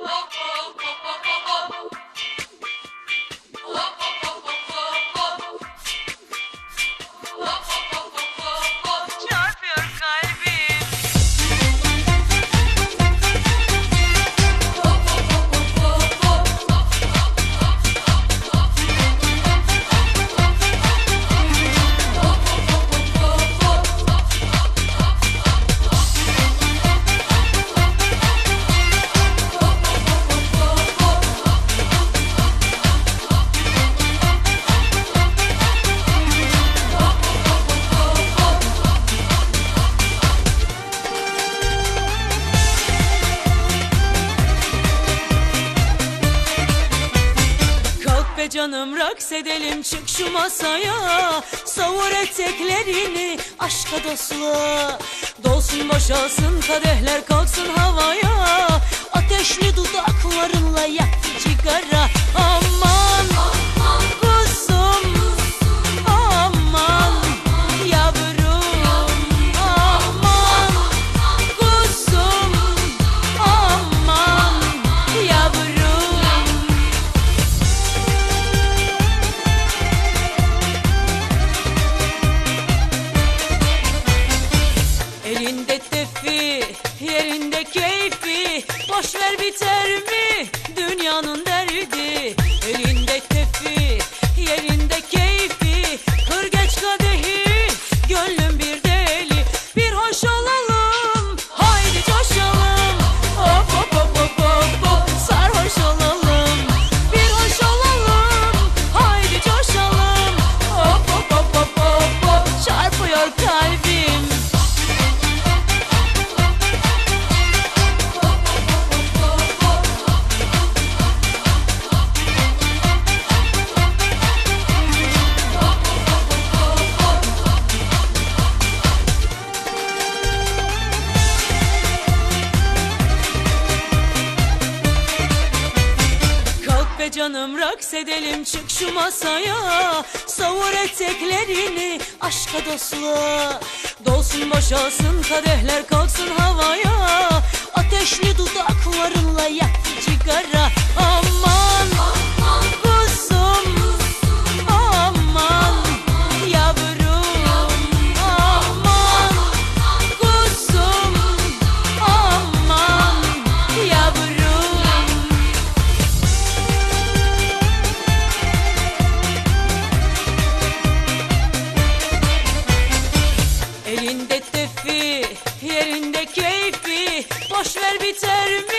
Okay. Canım raks edelim çık şu masaya. Savur eteklerini aşka dostluğa. Dolsun boşalsın kadehler kalksın havaya. Ateşli dudaklarınla yak sigara Aman Elinde tefi, yerinde keyfi. Boş ver biter mi? Dünyanın derdi Canım raks edelim çık şu masaya. Savur eteklerini aşka dostluğa. Dolsun boşalsın kadehler kalksın havaya. Ateşli dudaklarınla yak yerinde keyfi Boşver biter mi?